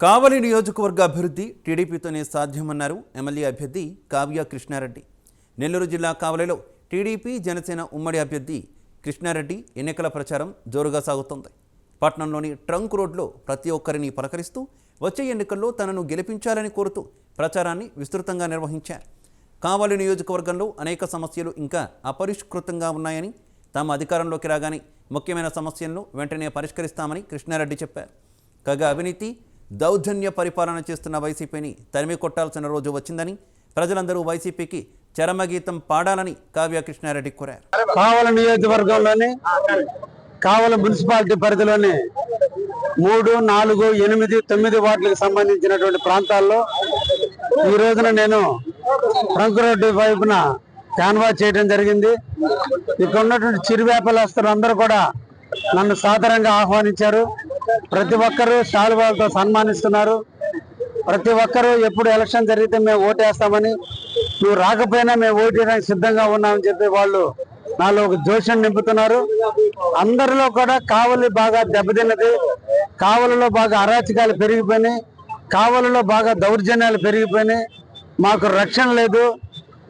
కావలి నియోజకవర్గ అభివృద్ధి టీడీపీతోనే సాధ్యమన్నారు ఎమ్మెల్యే అభ్యర్థి కావ్య కృష్ణారెడ్డి. నెల్లూరు జిల్లా కావలిలో టీడీపీ జనసేన ఉమ్మడి అభ్యర్థి కృష్ణారెడ్డి ఎన్నికల ప్రచారం జోరుగా సాగుతోంది. పట్నంలోని ట్రంక్ రోడ్లో ప్రతి ఒక్కరిని పలకరిస్తూ వచ్చే ఎన్నికల్లో తనను గెలిపించాలని కోరుతూ ప్రచారాన్ని విస్తృతంగా నిర్వహించారు. కావలి నియోజకవర్గంలో అనేక సమస్యలు ఇంకా అపరిష్కృతంగా ఉన్నాయని తాము అధికారంలోకి రాగానే ముఖ్యమైన సమస్యలను వెంటనే పరిష్కరిస్తామని కృష్ణారెడ్డి చెప్పారు. కాగా అవినీతి దౌర్జన్య పరిపాలన చేస్తున్న వైసీపీని తరిమి కొట్టాల్సిన రోజు వచ్చిందని ప్రజలందరూ వైసీపీకి చరమగీతం పాడాలని కావ్య కృష్ణారెడ్డి కోరారు. కావల నియోజకవర్గంలోని కావల మున్సిపాలిటీ పరిధిలోని మూడు నాలుగు ఎనిమిది తొమ్మిది వార్డులకు సంబంధించినటువంటి ప్రాంతాల్లో ఈ రోజున నేను ట్రంక్ రోడ్డు వైపున క్యాన్వాస్ చేయడం జరిగింది. ఇక్కడ ఉన్నటువంటి చిరు వ్యాపారస్తులు అందరూ కూడా నన్ను సాధారణంగా ఆహ్వానించారు. ప్రతి ఒక్కరూ శాలువాలతో సన్మానిస్తున్నారు. ప్రతి ఒక్కరూ ఎప్పుడు ఎలక్షన్ జరిగితే మేము ఓటేస్తామని నువ్వు రాకపోయినా మేము ఓటేయడానికి సిద్ధంగా ఉన్నామని చెప్పి వాళ్ళు నాలో ఒక జోషం నింపుతున్నారు. అందరిలో కూడా కావలి బాగా దెబ్బతిన్నది. కావలిలో బాగా అరాచకాలు పెరిగిపోయినాయి. కావలిలో బాగా దౌర్జన్యాలు పెరిగిపోయినాయి. మాకు రక్షణ లేదు.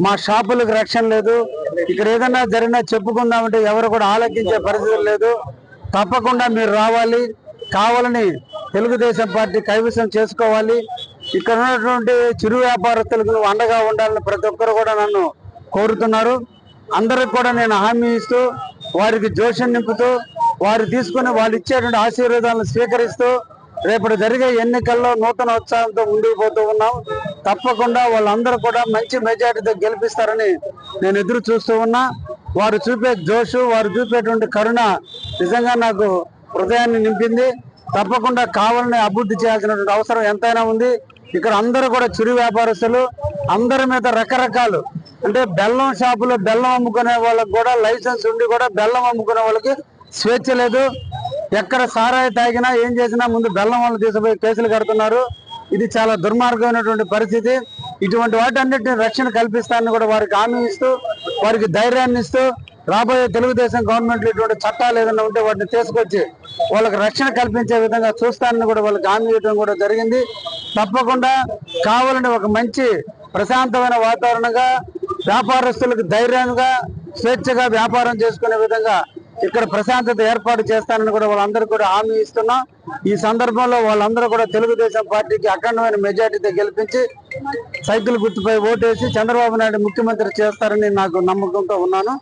మా షాపులకు రక్షణ లేదు. ఇక్కడ ఏదైనా జరిగినా చెప్పుకుందామంటే ఎవరు కూడా ఆలోచించే పరిస్థితి లేదు. తప్పకుండా మీరు రావాలి. కావాలని తెలుగుదేశం పార్టీ కైవసం చేసుకోవాలి. ఇక్కడ ఉన్నటువంటి చిరు వ్యాపారస్తులకు అండగా ఉండాలని ప్రతి ఒక్కరు కూడా నన్ను కోరుతున్నారు. అందరికి కూడా నేను హామీ ఇస్తూ వారికి జోషం నింపుతూ వారు తీసుకుని వాళ్ళు ఇచ్చేటువంటి ఆశీర్వాదాలను స్వీకరిస్తూ రేపటి జరిగే ఎన్నికల్లో నూతన ఉత్సాహంతో ముందుకు పోతూ ఉన్నాం. తప్పకుండా వాళ్ళందరూ కూడా మంచి మెజారిటీతో గెలిపిస్తారని నేను ఎదురు చూస్తూ ఉన్నా. వారు చూపే జోషు వారు చూపేటువంటి కరుణ నిజంగా నాకు హృదయాన్ని నింపింది. తప్పకుండా కావాలని అభివృద్ధి చేయాల్సినటువంటి అవసరం ఎంతైనా ఉంది. ఇక్కడ అందరూ కూడా చిరు వ్యాపారస్తులు అందరి మీద రకరకాలు అంటే బెల్లం షాపులో బెల్లం అమ్ముకునే వాళ్ళకి కూడా లైసెన్స్ ఉండి కూడా బెల్లం అమ్ముకునే వాళ్ళకి స్వేచ్ఛ లేదు. ఎక్కడ సారాయి తాగినా ఏం చేసినా ముందు బెల్లం వాళ్ళు తీసుకుపోయి కేసులు కడుతున్నారు. ఇది చాలా దుర్మార్గమైనటువంటి పరిస్థితి. ఇటువంటి వాటన్నిటిని రక్షణ కల్పిస్తానని కూడా వారికి హామీ ఇస్తూ వారికి ధైర్యాన్ని ఇస్తూ రాబోయే తెలుగుదేశం గవర్నమెంట్ ఇటువంటి చట్టాలు ఏదైనా ఉంటే వాటిని తీసుకొచ్చి వాళ్ళకి రక్షణ కల్పించే విధంగా చూస్తానని కూడా వాళ్ళకి హామీ ఇవ్వడం కూడా జరిగింది. తప్పకుండా కావాలని ఒక మంచి ప్రశాంతమైన వాతావరణంగా వ్యాపారస్తులకు ధైర్యంగా స్వేచ్ఛగా వ్యాపారం చేసుకునే విధంగా ఇక్కడ ప్రశాంతత ఏర్పాటు చేస్తానని కూడా వాళ్ళందరూ కూడా హామీ ఇస్తున్నాం. ఈ సందర్భంలో వాళ్ళందరూ కూడా తెలుగుదేశం పార్టీకి అఖండమైన మెజార్టీతో గెలిపించి సైకిల్ గుర్తుపై ఓటేసి చంద్రబాబు నాయుడు ముఖ్యమంత్రి చేస్తారని నాకు నమ్మకంతో ఉన్నాను.